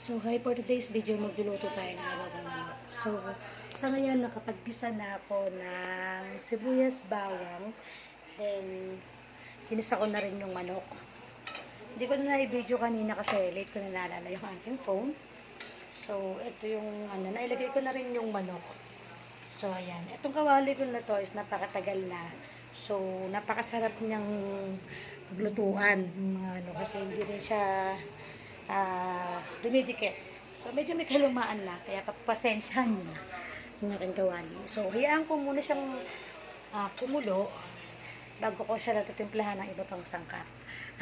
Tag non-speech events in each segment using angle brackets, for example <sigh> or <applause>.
So, hi for today's video, magluluto tayo ng manok. So, sa ngayon, nakapagpisa na ako ng sibuyas, bawang, then, ginisa ko na rin yung manok. Hindi ko na na-video kanina kasi late ko na naalala yung aking phone. So, ito yung, ano, nailagay ko na rin yung manok. So, ayan. Itong kawali ko na to is napakatagal na. So, napakasarap niyang maglutuan. Mga ano, kasi hindi rin siya ah dumidikit. So, medyo may kalumaan na. Kaya papasensyahan nyo na yung aking kawali. So, hayaan ko muna siyang ah, kumulo bago ko siya natitimplahan ng iba pang sangkap.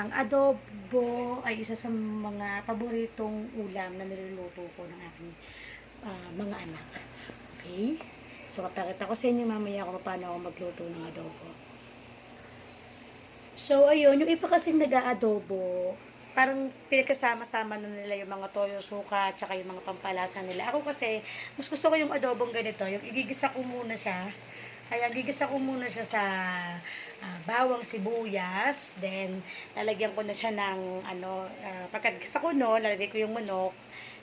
Ang adobo ay isa sa mga paboritong ulam na niluluto ko ng aking ah, mga anak. Okay? So, kapakita ko sa inyo mamaya kung paano ako magluto ng adobo. So, ayun, yung iba kasing nag-aadobo, parang pinagkasama-sama na nila yung mga toyo, suka, tsaka yung mga pampalasa nila. Ako kasi, mas gusto ko yung adobong ganito, yung igigisa ko muna siya. Kaya gigisa ko muna siya sa ah, bawang sibuyas, then lalagyan ko na siya ng ano, uh, pagkagisa ko no, lalagay ko yung manok,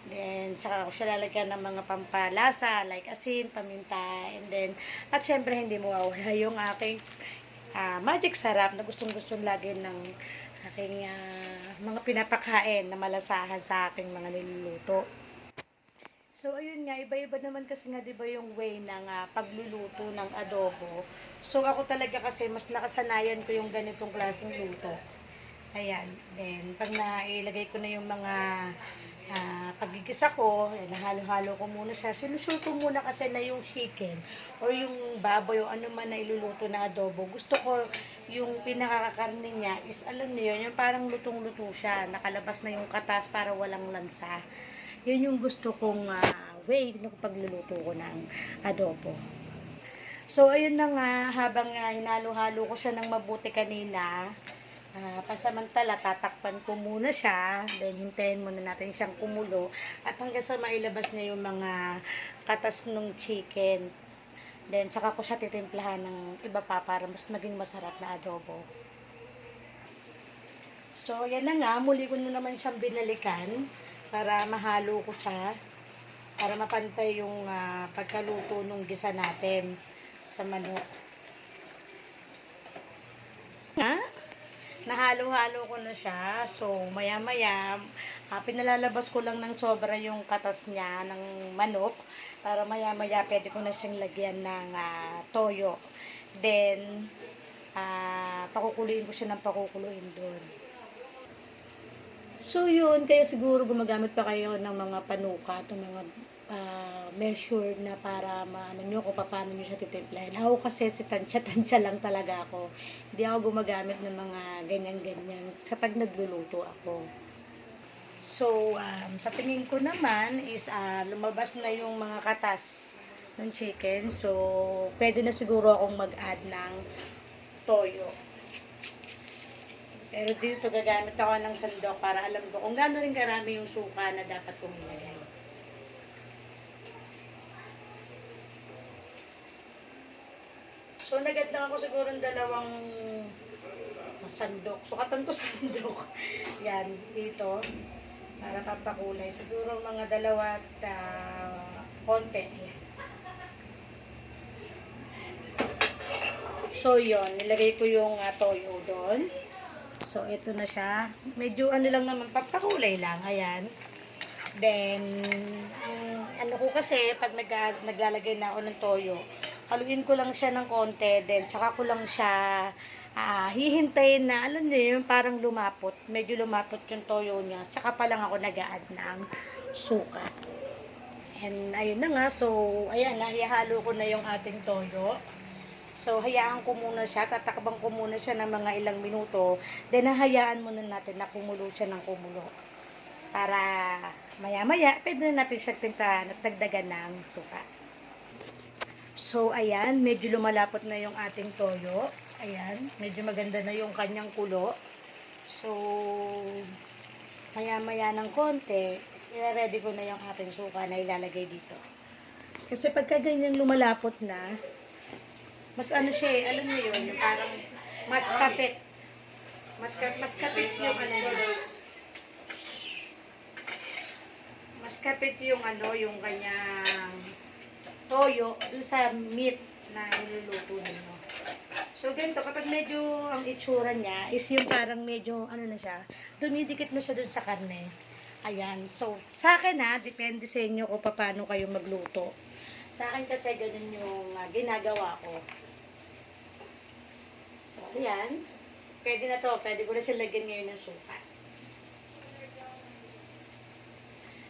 then tsaka ko siya lalagyan ng mga pampalasa like asin, paminta, and then at syempre hindi mawawala yung aking ah, magic sarap na gustong gusto lagi ng aking ah, mga pinapakain na malasahan sa aking mga niluluto. So, ayun nga, iba-iba naman kasi nga, di ba, yung way ng ah, pagluluto ng adobo. So, ako talaga kasi, mas nakasanayan ko yung ganitong klaseng luto. Ayan. Then, pag nailagay ko na yung mga ah, pagigisa ko, ayan, nahalo-halo ko muna siya. Sinusuto muna kasi na yung chicken or yung baboy o ano man na iluluto na adobo. Gusto ko yung pinakakarne niya is, alam niyo yun, yung parang lutong-luto siya. Nakalabas na yung katas para walang lansa. Yun yung gusto kong ah, way ng pagluluto ko ng adobo. So, ayun na nga, habang uh, hinalo-halo ko siya ng mabuti kanina, ah, pasamantala, tatakpan ko muna siya, then hintayin muna natin siyang kumulo, at hanggang sa mailabas niya yung mga katas ng chicken. Then, tsaka ko siya titimplahan ng iba pa para mas maging masarap na adobo. So, yan na nga, muli ko na naman siyang binalikan para mahalo ko siya para mapantay yung ah, pagkaluto ng gisa natin sa manok. Nga, nahalo-halo ko na siya. So, maya-maya, ah, pinalalabas ko lang ng sobra yung katas niya ng manok para maya-maya pwede ko na siyang lagyan ng ah, toyo. Then, ah, pakukuluin ko siya ng pakukuluin doon. So yun, kayo siguro gumagamit pa kayo ng mga panukat o mga ah, measure na para maano nyo kung paano nyo siya titimplahin. Ako kasi si tansya-tansya <laughs> lang talaga ako. Hindi ako gumagamit ng mga ganyan-ganyan sa pag nagluluto ako. So, um, sa tingin ko naman is ah, lumabas na yung mga katas ng chicken. So, pwede na siguro akong mag-add ng toyo. Pero dito gagamit ako ng sandok para alam ko kung gaano rin karami yung suka na dapat kong ilagay. So, nagad lang ako siguro ng dalawang sandok. Sukatan ko <laughs> sandok. Yan, dito. Para papakulay. Siguro mga dalawa at ah, konti. Ayan. So, yon Nilagay ko yung ah, toyo doon. So, ito na siya. Medyo ano lang naman, papakulay lang. Ayan. Then, ang ano ko kasi, pag nag, naglalagay na ako ng toyo, haluin ko lang siya ng konti, then tsaka ko lang siya ah, hihintayin na, alam niyo yun, parang lumapot. Medyo lumapot yung toyo niya. Tsaka pa lang ako nag-add ng suka. And ayun na nga, so, ayan, nahihalo ko na yung ating toyo. So, hayaan ko muna siya, tatakbang ko muna siya ng mga ilang minuto, then hahayaan muna natin na kumulo siya ng kumulo. Para maya-maya, pwede na natin siyang timplahan at dagdagan ng suka. So, ayan, medyo lumalapot na yung ating toyo. Ayan, medyo maganda na yung kanyang kulo. So, maya-maya ng konti, ready ko na yung ating suka na ilalagay dito. Kasi pagka ganyan lumalapot na, mas ano siya eh, alam niyo yun, yung parang mas kapit. Mas, mas kapit yung ano niya. kapit yung ano, yung kanyang toyo dun sa meat na niluluto ninyo. So, ganito, kapag medyo ang itsura niya is yung parang medyo, ano na siya, dumidikit na siya dun sa karne. Ayan. So, sa akin ha, depende sa inyo kung paano kayo magluto. Sa akin kasi ganun yung ah, ginagawa ko. So, ayan. Pwede na to. Pwede ko na siya lagyan ngayon ng suka.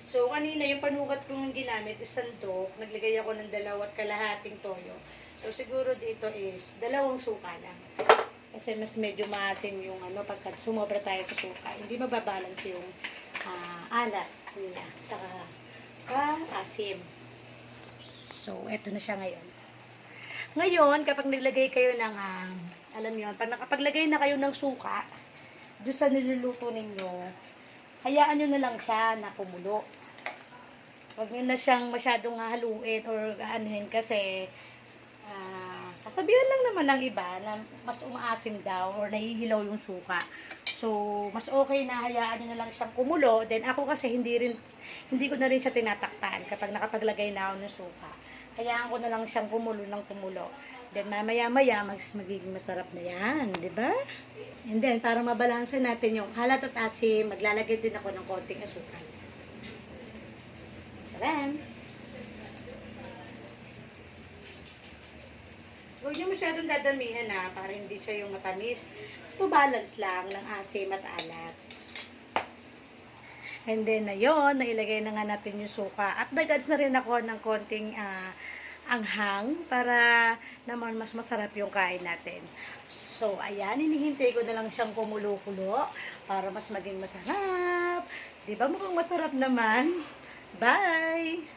So, kanina yung panukat kong ginamit is sandok. Naglagay ako ng dalawat kalahating toyo. So, siguro dito is dalawang suka lang. Kasi mas medyo maasim yung ano, pagka sumobra tayo sa suka. Hindi mababalance yung ah, alat niya. Saka ka-asim. So, eto na siya ngayon. Ngayon, kapag naglagay kayo ng, ah, alam niyo, pag nakapaglagay na kayo ng suka, doon sa niluluto ninyo, hayaan nyo na lang siya na kumulo. Huwag nyo na siyang masyadong haluin or anuhin kasi ah, kasabihan lang naman ng iba na mas umaasim daw or nahihilaw yung suka. So, mas okay na hayaan nyo na lang siyang kumulo. Then ako kasi hindi rin hindi ko na rin siya tinatakpan kapag nakapaglagay na ako ng suka. Hayaan ko na lang siyang kumulo ng kumulo. Then mamaya-maya mas magiging masarap na yan, di ba? And then para mabalansa natin yung halat at asim, maglalagay din ako ng konting asukal. Then, Huwag niyo masyadong dadamihan na para hindi siya yung matamis. To balance lang ng asim at alat. And then, ayun, nailagay na nga natin yung suka. At nag-adds na rin ako ng konting ah, anghang para naman mas masarap yung kain natin. So, ayan, hinihintay ko na lang siyang kumulo-kulo para mas maging masarap. Di ba mukhang masarap naman? Bye!